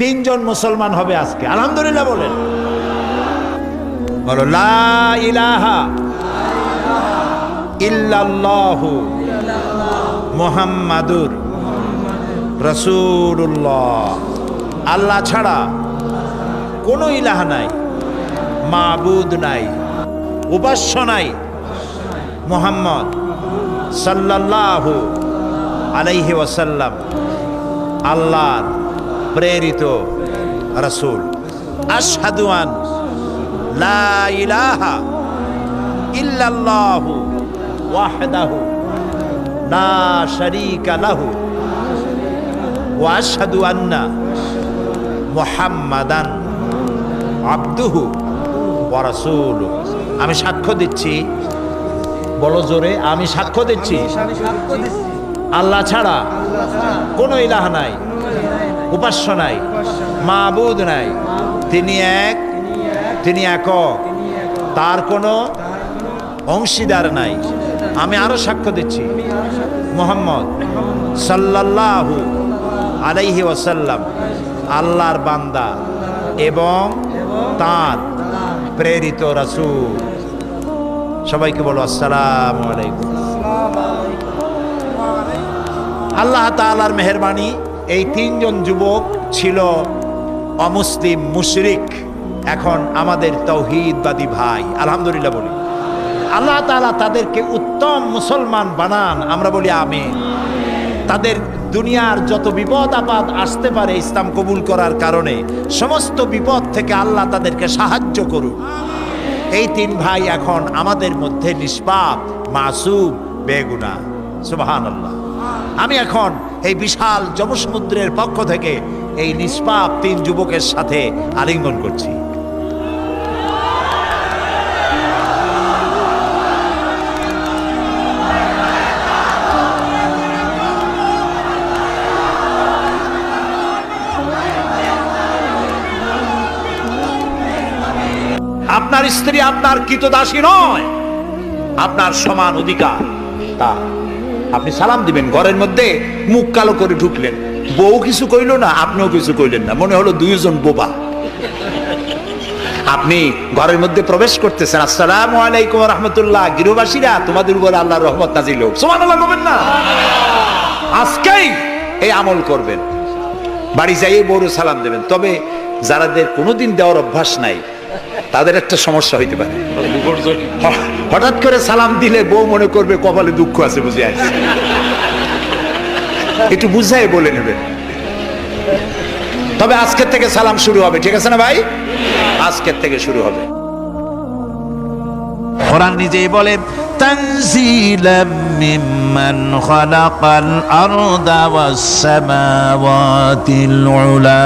তিনজন মুসলমান হবে আজকে। আলহামদুলিল্লাহ বলেন। বলো ইলাহা ইল্লাল্লাহু মুহাম্মাদুর রাসূলুল্লাহ। আল্লাহ ছাড়া কোনো ইলাহা নাই, মাবুদ নাই, উপাস্য নাই। মোহাম্মদ সাল্লাল্লাহু আলাইহি ওয়াসাল্লাম, আল্লাহর প্রেরিত। রাসূল আশহাদু আন লা ইলাহা ইল্লাল্লাহু ওয়াহদাহু লা শারীকা লাহু ওয়া আশহাদু আন্না মুহাম্মাদান আব্দুহু ওয়া রাসূলুহু আমি সাক্ষ্য দিচ্ছি। বলো জোরে আমি সাক্ষ্য দিচ্ছি। আল্লাহ ছাড়া কোনো ইলাহ নাই। উপাস্য নাই মাবুদ নাই। তিনি এক তিনি একক তার কোনো অংশীদার নাই। আমি আরও সাক্ষ্য দিচ্ছি। মোহাম্মদ সাল্লাল্লাহু আলাইহি ওয়াসাল্লাম আল্লাহর বান্দা এবং তার প্রেরিত রাসূল। সবাইকে বলো আসসালামু আলাইকুম। আল্লাহ তাআলার মেহেরবানি এই তিনজন যুবক ছিল অমুসলিম মুশরিক। এখন আমাদের তৌহিদবাদী ভাই, আলহামদুলিল্লাহ বলি। আল্লাহ তালা তাদেরকে উত্তম মুসলমান বানান, আমরা বলি আমি তাদের দুনিয়ার যত বিপদ আপদ আসতে পারে ইসলাম কবুল করার কারণে, সমস্ত বিপদ থেকে আল্লাহ তাদেরকে সাহায্য করুন। এই তিন ভাই এখন আমাদের মধ্যে নিষ্পাপ, মাসুম, বেগুনা। সুবাহান আল্লাহ আমি এখন এই বিশাল জমসমুদ্রের পক্ষ থেকে এই নিষ্পাপ তিন যুবকের সাথে আলিঙ্গন করছি। আপনার স্ত্রী আপনার কৃতদাসী নয়, আপনার সমান অধিকার তা আপনি সালাম দিবেন, ঘরের মধ্যে মুখ কালো করে ঢুকলেন। বউ কিছু কইল না, আপনিও কিছু কইলেন না, মনে হলো দুইজন বোবা। আপনি ঘরের মধ্যে প্রবেশ করতেছেন, আসসালাম আলাইকুম রহমতুল্লাহ, গৃহবাসীরা, তোমাদের উপর আল্লাহর রহমত নাজিল হোক। সমান আল্লাহ না? আজকেই এই আমল করবেন। বাড়ি যাইয়ে বড় সালাম দেবেন। তবে যারাদের কোনোদিন দেওয়ার অভ্যাস নাই তাদের একটা সমস্যা হইতে পারে হ- হঠাৎ করে সালাম দিলে বউ মনে করবে কপালে দুঃখ আছে বুঝে আছে একটু বুঝাই বলে নেবেন তবে আজকের থেকে সালাম শুরু হবে ঠিক আছে না ভাই আজকের থেকে শুরু হবে কোরআন নিজেই বলে تنزيلا ممن خلق الأرض والسماوات العلا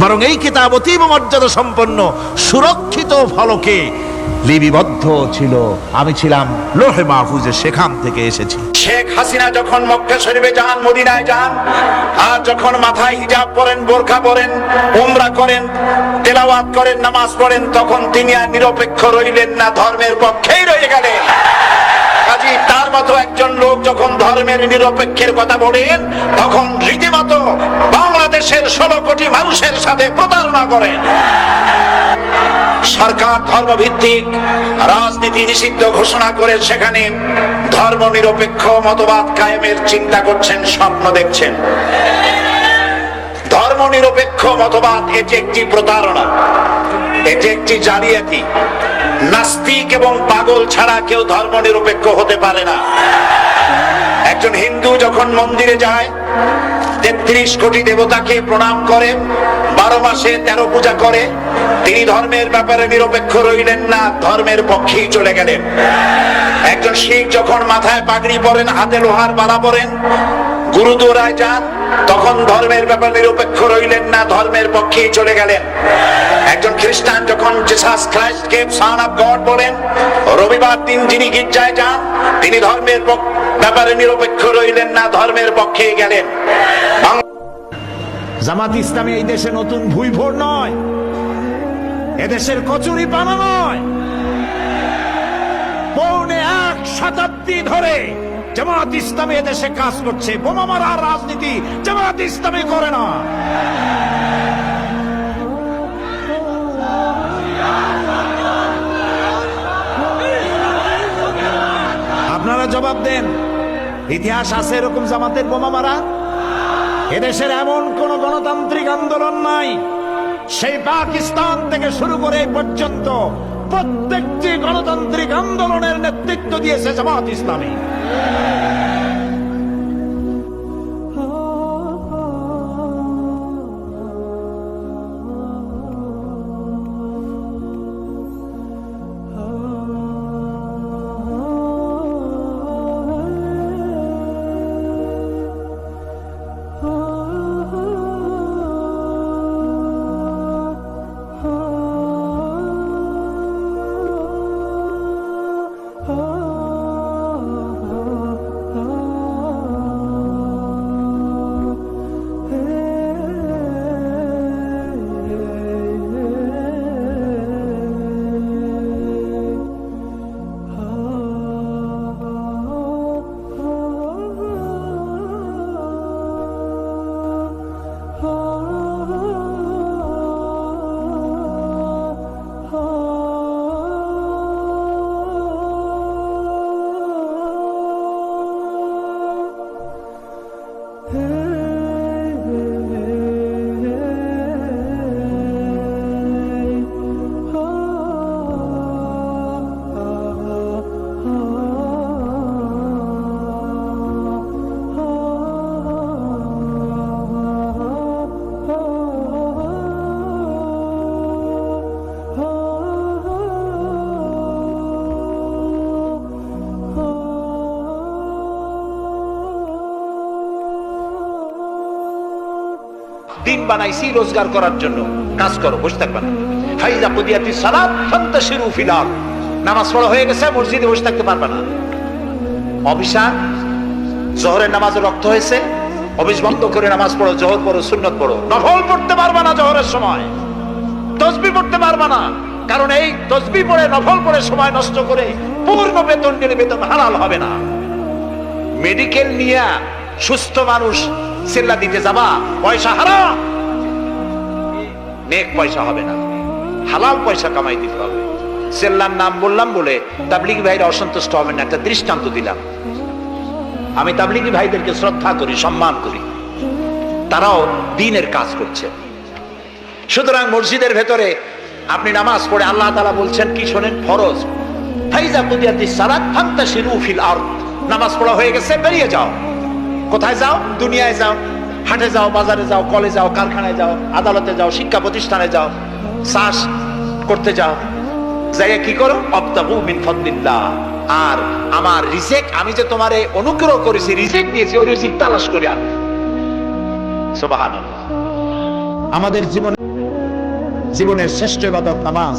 বরং এই কিতাব অতীব মর্যাদা সম্পন্ন, সুরক্ষিত ফলকে লিপিবদ্ধ ছিল। আমি ছিলাম লোহে মাহফুজে, সেখান থেকে এসেছি। শেখ হাসিনা যখন মক্কা শরীফে যান, মদিনায় যান, আর যখন মাথায় হিজাব পরেন, বোরখা পরেন, উমরা করেন, তেলাওয়াত করেন, নামাজ পড়েন, তখন তিনি আর নিরপেক্ষ রইলেন না, ধর্মের পক্ষেই রয়ে গেলেন। কাজী, তার মতো একজন লোক যখন ধর্মের নিরপেক্ষের কথা বলেন, তখন রীতিমতো বাংলাদেশের ষোলো কোটি মানুষের সাথে প্রতারণা করেন। সরকার ধর্মভিত্তিক রাজনীতি নিষিদ্ধ ঘোষণা করে সেখানে ধর্ম নিরপেক্ষ মতবাদ কায়েমের চিন্তা করছেন, স্বপ্ন দেখছেন। ধর্ম নিরপেক্ষ মতবাদ, এটি একটি প্রতারণা। এটি একটি জালিয়াতি, নাস্তিক এবং পাগল ছাড়া কেউ ধর্ম নিরপেক্ষ হতে পারে না। একজন হিন্দু যখন মন্দিরে যায়, তেত্রিশ কোটি দেবতাকে প্রণাম করে, বারো মাসে তেরো পূজা করে, তিনি ধর্মের ব্যাপারে নিরপেক্ষ রইলেন না, ধর্মের পক্ষেই চলে গেলেন। একজন শিখ যখন মাথায় পাগড়ি পরেন, হাতে লোহার বালা পরেন, গুরুদুয়ারায় যান তখন ধর্মের ব্যাপারে নিরপেক্ষ রইলেন না, ধর্মের পক্ষেই চলে গেলেন। একজন খ্রিস্টান যখন জিসাস খ্রাইস্টকে সান অফ গড বলেন, রবিবার দিন যিনি গির্জায় যান, তিনি ধর্মের ব্যাপারে নিরপেক্ষ রইলেন না, ধর্মের পক্ষেই গেলেন। জামাত ইসলামী এই দেশে নতুন ভুই ভোর নয়, এদেশের কচুরি পানা নয়। পৌনে এক শতাব্দী ধরে জামাত ইসলামী এদেশে কাজ করছে। বোমা মারার রাজনীতি জামাত ইসলামী করে না। আপনারা জবাব দেন, ইতিহাস আছে এরকম জামাতের বোমা মারা? এদেশের এমন কোন গণতান্ত্রিক আন্দোলন নাই। সেই পাকিস্তান থেকে শুরু করে পর্যন্ত প্রত্যেকটি গণতান্ত্রিক আন্দোলনের নেতৃত্ব দিয়েছে জামাত ইসলামী। দিন বানাইছি রোজগার করার জন্য। কাজ করো, বসে থাকবে না। ফাইজা কুদিয়াতি সালাত, ফান্তাশিরু ফিল। নামাজ পড়া হয়ে গেছে, মসজিদে বসে থাকতে পারবে না। অভিশাপ জোহরের নামাজে রক্ত হয়েছে, অফিস বন্ধ করে নামাজ পড়ো, জোহর পড়ো, সুন্নত পড়ো। নফল পড়তে পারবে না জোহরের সময়। তসবি পড়তে পারবে না। কারণ এই তসবি পড়ে, নফল পড়ে সময় নষ্ট করে পূর্ণ বেতন নিলে বেতন হালাল হবে না। মেডিকেল নিয়ে সুস্থ মানুষ সেল্লা দিতে যাবা, পয়সা হারাম। নেক পয়সা হবে না। হালাল পয়সা কামাই দিতে হবে। সেল্লার নাম বললাম বলে তাবলিগি ভাইরা অসন্তুষ্ট হবেন না, একটা দৃষ্টান্ত দিলাম। আমি তাবলিগি ভাইদেরকে শ্রদ্ধা করি, সম্মান করি। তারাও দিনের কাজ করছে। সুতরাং মসজিদের ভেতরে আপনি নামাজ পড়ে আল্লাহ তালা বলছেন, কি শোনেন? ফরজ। ফাইজা কুদিয়াতিস সালাত ফান্তাশিরু ফিল আরদ। নামাজ পড়া হয়ে গেছে, বেরিয়ে যাও। কোথায় যাও? দুনিয়ায় যাও, হাটে যাও, বাজারে যাও, কলে যাও, কারখানায় যাও, আদালতে যাও, শিক্ষা প্রতিষ্ঠানে যাও, চাষ করতে যাও। জায়গা কি করো? অবতাবু মিন ফদলিল্লাহ। আর আমার রিজেক, আমি যে তোমারে অনুগ্রহ করেছি, রিজেক দিয়েছি, ওই রিজিক তালাশ করে সুবহানাল্লাহ। আমাদের জীবনে জীবনের শ্রেষ্ঠ ইবাদত নামাজ।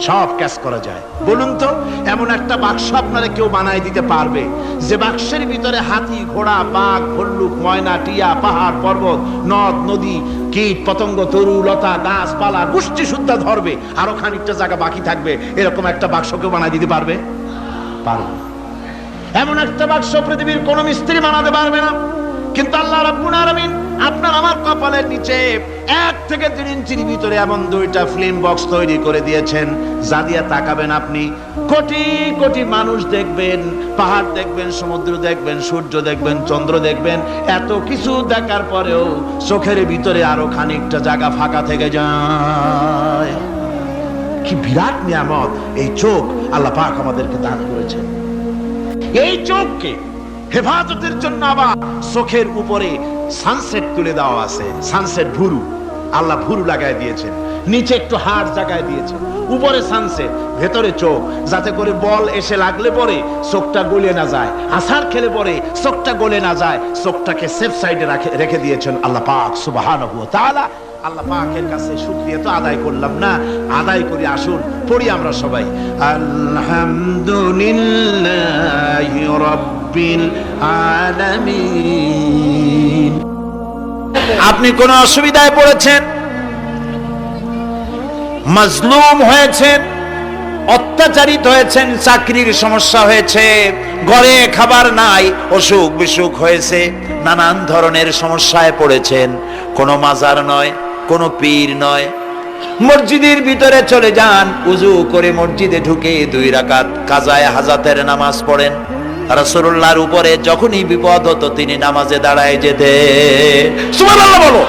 সব ক্যাচ করা যায়। বলুন তো, এমন একটা বাক্স আপনারা কেউ বানাই দিতে পারবে? যে বাক্সের ভিতরে হাতি, ঘোড়া, বাঘ, ভল্লুক, ময়না, টিয়া, পাহাড়, পর্বত, নদ, নদী, কীট, পতঙ্গ, তরু, লতা, গাছপালা, গোষ্ঠী শুদ্ধা ধরবে, আরও খানিকটা জায়গা বাকি থাকবে। এরকম একটা বাক্স কেউ বানাই দিতে পারবে? পারবে। এমন একটা বাক্স পৃথিবীর কোন মিস্ত্রি বানাতে পারবে না। কিন্তু আল্লাহ রাব্বুল আলামিন আপনার আমার কপালের নিচে এক থেকে তিন ইঞ্চির ভিতরে এমন দুইটা ফিল্ম বক্স তৈরি করে দিয়েছেন, যা দিয়া তাকাবেন আপনি। কোটি কোটি মানুষ দেখবেন, পাহাড় দেখবেন, সমুদ্র দেখবেন, সূর্য দেখবেন, চন্দ্র দেখবেন, এত কিছু দেখার পরেও চোখের ভিতরে আরও খানিকটা জায়গা ফাঁকা থেকে যায়। কি বিরাট নিয়ামত, এই চোখ আল্লাহ পাক আমাদেরকে দান করেছেন। এই চোখকে হেফাজতের জন্য আবার চোখের উপরে সানসেট তুলে দেওয়া আছে সানসেট ভুরু। আল্লাহ ভুরু লাগাই দিয়েছেন, নিচে একটু হাড় জাগায় দিয়েছেন, উপরে সানসেট ভেতরে চোখ, যাতে করে বল এসে লাগলে পরে চোখটা গলে না যায় আসার খেলে পরে চোখটা গলে না যায়, চোখটাকে সেফ সাইডে রাখে রেখে দিয়েছেন আল্লাহ পাক সুবহানাহু ওয়া তাআলা। আল্লাহ পাকের কাছে শুকরিয়া তো আদায় করলাম না, আদায় করি, আসুন, পড়ি আমরা সবাই। আলহামদুলিল্লাহি রাব্বিল আলামিন। আপনি কোন অসুবিধায় পড়েছেন? মাজলুম হয়েছেন, অত্যাচারিত হয়েছেন, চাকরির সমস্যা হয়েছে, ঘরে খাবার নাই, অসুখ বিসুখ হয়েছে, নানান ধরনের সমস্যায় পড়েছেন। কোনো মাজার নয়, কোনো পীর নয়। মসজিদের ভিতরে চলে যান, উজু করে মসজিদে ঢুকে দুই রাকাত কাজায় হাজাতের নামাজ পড়েন। রাসূলুল্লাহর উপরে যখনই বিপদ হতো তিনি নামাজে দাঁড়ায় যেতে বলো।